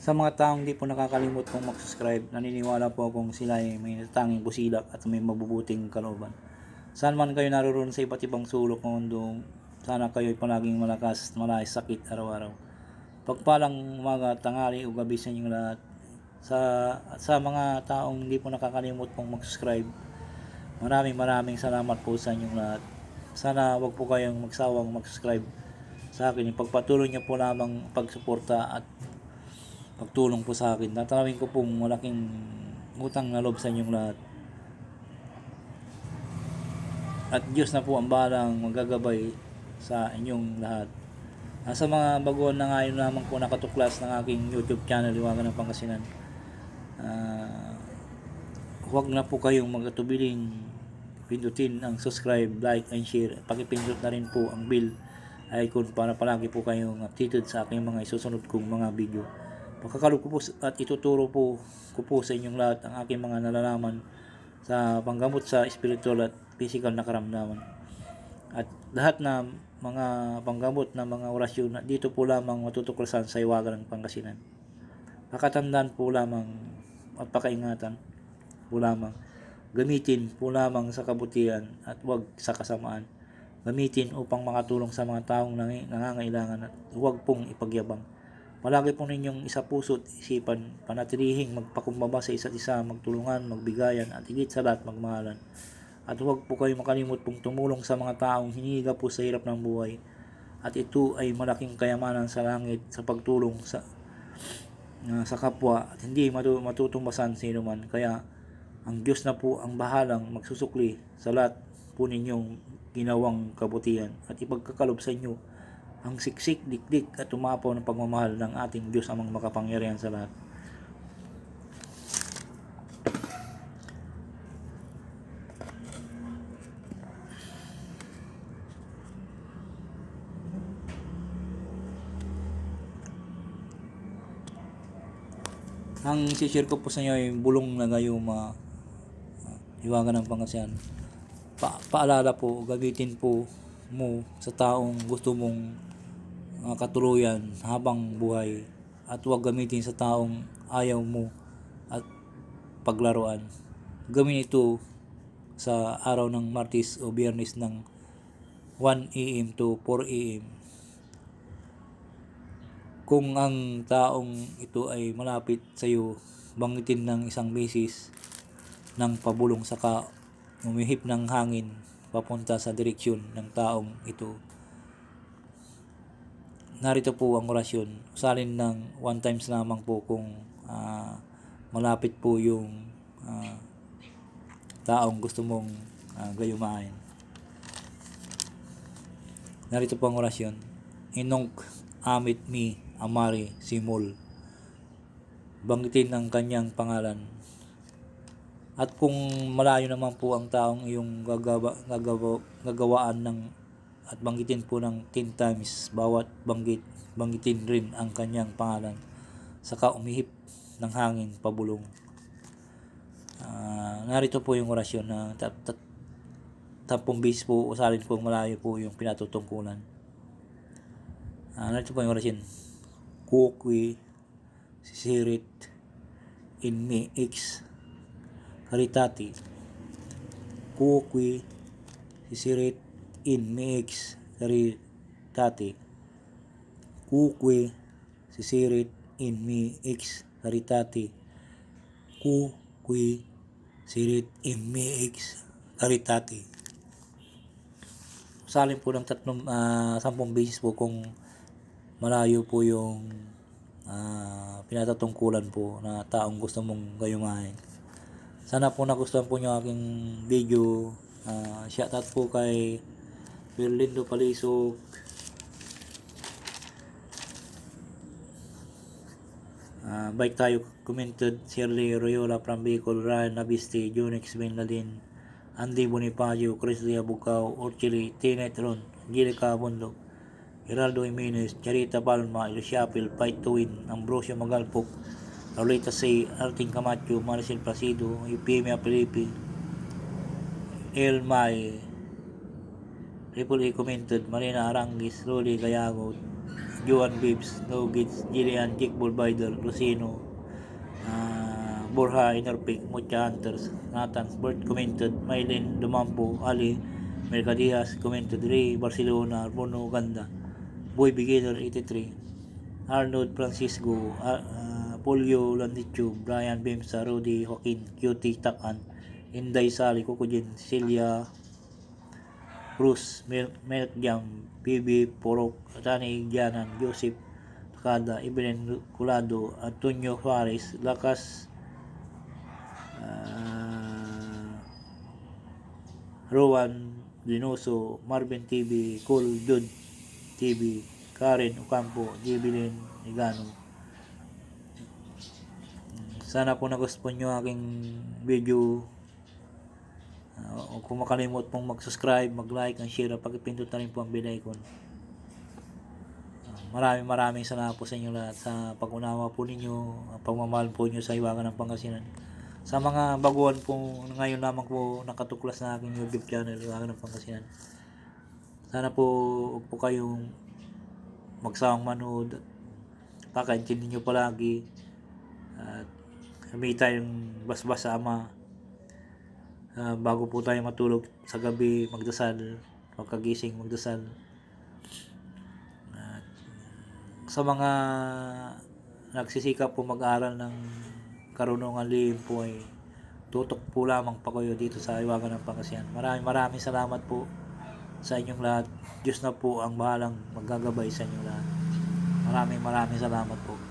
Sa mga taong di po nakakalimot kong mag-subscribe, naniniwala po akong sila ay may natanging busilak at may mabubuting kalooban. Saan man kayo naroon sa iba't ibang sulok ng mundo, sana kayo ay palaging malakas at malayas sakit araw-araw. Pagpalang umaga, tanghali o gabi sa inyong lahat. Sa, sa mga taong hindi po nakakalimot pong mag-subscribe, maraming maraming salamat po sa inyong lahat. Sana wag po kayong magsawang mag-subscribe sa akin. Ipagpatuloy niyo po lamang pagsuporta at pagtulong po sa akin. Tatanawin ko pong malaking utang na loob sa inyong lahat. At Diyos na po ang balang magagabay sa inyong lahat. Ah, sa mga baguhan na ngayon lamang po nakatuklas ng aking YouTube channel, Liwagan ng Pangasinan. Ah, huwag na po kayong magatubiling pindutin ang subscribe, like, and share. Pakipindot na rin po ang bell icon para palagi po kayong updated sa aking mga isusunod kong mga video. Pagkakalog ko po at ituturo po ko po sa inyong lahat ang aking mga nalalaman sa panggamot sa spiritual at physical na karamdaman. At lahat na mga panggamot na mga orasyon na dito po lamang matutuklasan sa iwagan ng Pangasinan. Pakatandaan po lamang at pakaingatan po lamang. Gamitin po lamang sa kabutihan at huwag sa kasamaan. Gamitin upang makatulong sa mga taong nangangailangan at huwag pong ipagyabang. Palagi po ninyong isa puso't isipan, panatilihing magpakumbaba sa isa't isa, magtulungan, magbigayan, at higit sa lahat magmahalan. At huwag po kayo makalimot pong tumulong sa mga taong hinihiga po sa hirap ng buhay. At ito ay malaking kayamanan sa langit sa pagtulong sa ah, sa kapwa at hindi matu- matutumbasan sino man. Kaya ang Diyos na po ang bahalang magsusukli sa lahat po ninyong ginawang kabutihan at ipagkakalob sa inyo ang siksik, dikdik at tumapaw ng pagmamahal ng ating Diyos amang makapangyarihan sa lahat. Ang sishare ko po sa inyo ay bulong na gayuma uh, iwagan ng pangasinan. Pa paalala po, gamitin po mo sa taong gusto mong uh, katuluyan habang buhay at huwag gamitin sa taong ayaw mo at paglaruan. Gawin ito sa araw ng Martes o Biyernes ng 1 AM to 4 AM kung ang taong ito ay malapit sa iyo, banggitin ng isang beses ng pabulong saka umihip ng hangin papunta sa direksyon ng taong ito. Narito po ang orasyon. Usalin ng one times lamang po kung ah, malapit po yung ah, taong gusto mong ah, gayumain. Narito po ang orasyon. Inong amit mi amari simul. Banggitin ang kanyang pangalan. At kung malayo naman po ang taong iyong gagawa, gagawa, gagawaan ng at banggitin po ng 10 times bawat banggit, banggitin rin ang kanyang pangalan. Saka umihip ng hangin pabulong. Ah, narito po yung orasyon na tap, tap, tapong base po usalin kung malayo po yung pinatutungkulan. Ah, narito po yung orasyon. Kukwi, sisirit, inmi, x, karitati. Kukwi, sisirit, inmi, x, karitati. Kukwi, sisirit, inmi, x, karitati. Kukwi, sirit, inmi, x, karitati. Salin po ng tatlong, ah, sampung beses po kung malayo po yung ah, pinatatungkulan po na taong gusto mong gayumahin. Sana po nagustuhan po nyo aking video. Uh, shoutout po kay Berlindo Palisok. Uh, bike tayo commented Shirley Royola from Bicol, Ryan Nabiste, Jonix Benladin, Andy Bonifacio, Chris Lia Bucao, Orchili, Tinet Ron, Angelica Bundok, Geraldo Jimenez, Charita Palma, Luciapil, Fight to Win, Ambrosio Magalpok, Raulita Say, Arting Camacho, Maricel Placido, Eupemia Felipe, El May, Triple A commented, Marina Arangis, Rolly Gayago, Joan Bibbs, Nogits, Gillian, Kickball Bider, Lucino, ah, Borja, Inorpic, Mucha Hunters, Nathan, Bert commented, Mylene, Dumampo, Ali, Mercadias, commented, Ray, Barcelona, Bruno, Ganda, Boy Beginner, 83, Arnold, Francisco, ah, Polio, Landicho, Brian, Bimsa, Rudy, Joaquin, Cutie, Takan, Inday, Sally, Kukujin, Celia, Cruz, Mel Melk Jam, PB, Porok, Tani, Gianan, Joseph, Takada, Evelyn Culado, Antonio Juarez, Lakas, ah, Rowan Linoso, Marvin TV, Cole Jude TV, Karen Ocampo, Jibilin Igano. Sana po nagustuhan nyo aking video. Uh, kung makalimot pong mag-subscribe, mag-like, and share, at pagpindot na rin po ang bell icon. Uh, maraming maraming salamat po sa inyo lahat sa pag-unawa po ninyo, ang pagmamahal po nyo sa Iwagan ng Pangasinan. Sa mga baguhan po, ngayon lamang po nakatuklas na aking YouTube channel, Iwagan ng Pangasinan. Sana po, huwag po kayong magsawang manood. Pakaintindi nyo palagi. At kami tayong basbas sa Ama. Ah, bago po tayo matulog sa gabi, magdasal. Pagkagising, magdasal. At sa mga nagsisikap po mag-aral ng karunungan lihim po ay tutok po lamang pa kayo dito sa Iwagan ng Pangasinan. Maraming maraming salamat po sa inyong lahat. Diyos na po ang bahalang maggagabay sa inyong lahat. Maraming maraming salamat po.